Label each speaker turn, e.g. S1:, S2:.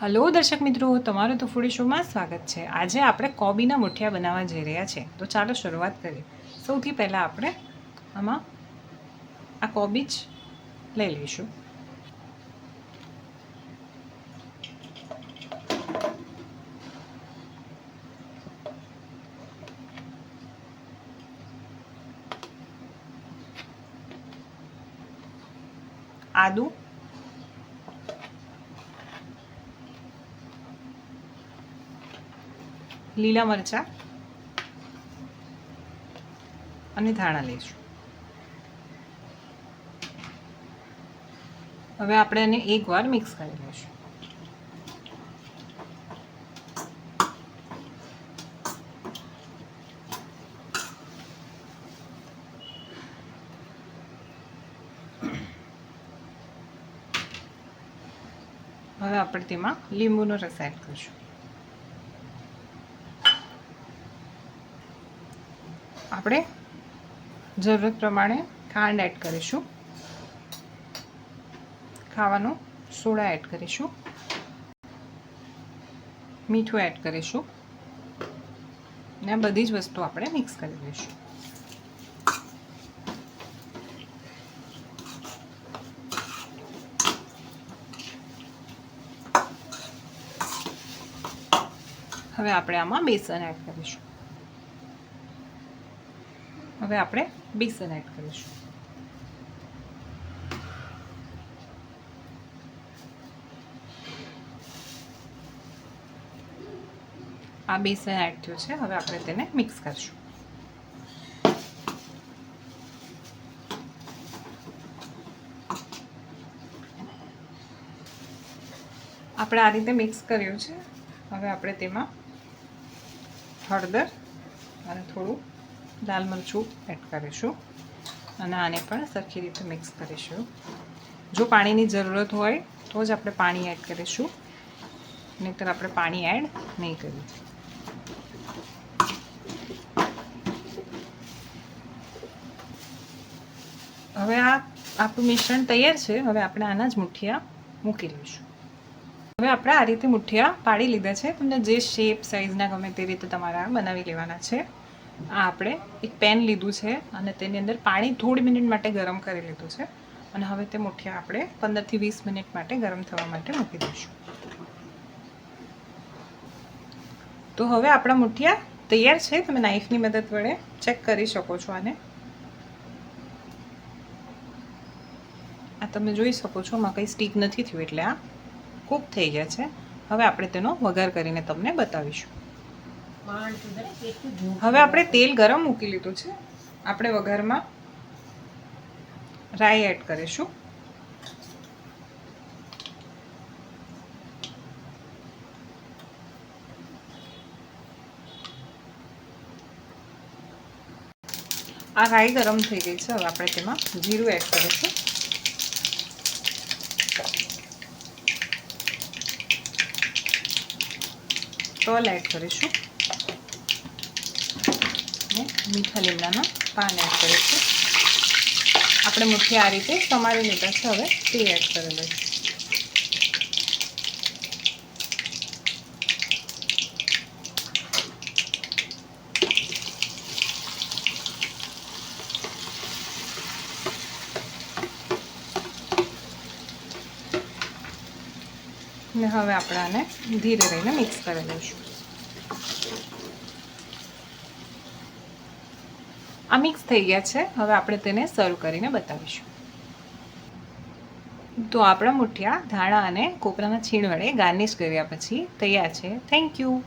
S1: Hello દર્શક મિત્રો, તમારું તો ફૂડી શોમાં સ્વાગત છે. આજે આપણે કોબીના મુઠિયા બનાવવા જઈ રહ્યા છે. તો ચાલો શરૂઆત કરીએ. સૌથી પહેલાં આપણે આમાં આ કોબી જ લઈ લઈશું. આદું લીલા મરચાં અને ધાણા લઈશું. હવે આપણે એને એકવાર મિક્સ કરી લઈશું. હવે આપણે તેમાં લીંબુનો રસ એડ કરીશું. આપણે જરૂરત પ્રમાણે ખાંડ એડ કરીશું. ખાવાનો સોડા એડ કરીશું. મીઠું એડ કરીશું. ને આ બધી જ વસ્તુ આપણે મિક્સ કરી દઈશું હવે આપણે આમાં બેસન એડ કરીશું. હવે આપણે બેસન એડ કરીશું. આ બેસન એડ થયું છે, હવે આપણે તેને મિક્સ કરીશું. આપણે આ રીતે મિક્સ કર્યું છે. હવે આપણે તેમાં હળદર અને થોડું લાલ મરચું એડ કરીશું અને આને પણ સરખી રીતે મિક્સ કરીશું. જો પાણીની જરૂરત હોય તો જ આપણે પાણી એડ કરીશું. નહીંતર આપણે પાણી એડ નહીં કરીએ હવે આ આપણું મિશ્રણ તૈયાર છે. હવે આપણે આના જ મુઠિયા મૂકી લઈશું હવે આપણે આ રીતે મુઠિયા પાડી લીધા છે. તમને જે શેપ સાઇઝના ગમે તે રીતે તમારા બનાવી લેવાના છે. આ આપણે એક પેન લીધું છે અને તેની અંદર પાણી થોડી મિનિટ માટે ગરમ કરી લીધું છે. અને હવે તે મુઠિયા આપણે પંદરથી વીસ મિનિટ માટે ગરમ થવા માટે મૂકી દઈશું. તો હવે આપણા મુઠિયા તૈયાર છે. તમે નાઈફની મદદ વડે ચેક કરી શકો છો આને. આ તમે જોઈ શકો છો, આમાં કંઈ સ્ટીક નથી થયું એટલે આ કૂક થઈ ગયા છે. હવે આપણે તેનો વઘાર કરીને તમને બતાવીશું. હવે આપણે તેલ ગરમ મૂકી લીધું છે. આપણે વઘારમાં રાઈ એડ કરીશું. આ રાઈ ગરમ થઈ ગઈ છે. હવે આપણે તેમાં જીરું એડ કરીશું. તલ એડ કરીશું. અને મીઠા લીમડાના પાન એડ કરીશું આપણે મુઠ્ઠી આ રીતે સમારી લીધા છે, હવે તે એડ કરી લઈશું ને હવે આપણે આને ધીરે રહીને મિક્સ કરી લઈશું. આ મિક્સ થઈ ગયા છે. હવે આપણે તેને સર્વ કરીને બતાવીશું. તો આપણા મુઠિયા, ધાણા અને કોપરાના છીણ વડે ગાર્નિશ કર્યા પછી તૈયાર છે. Thank you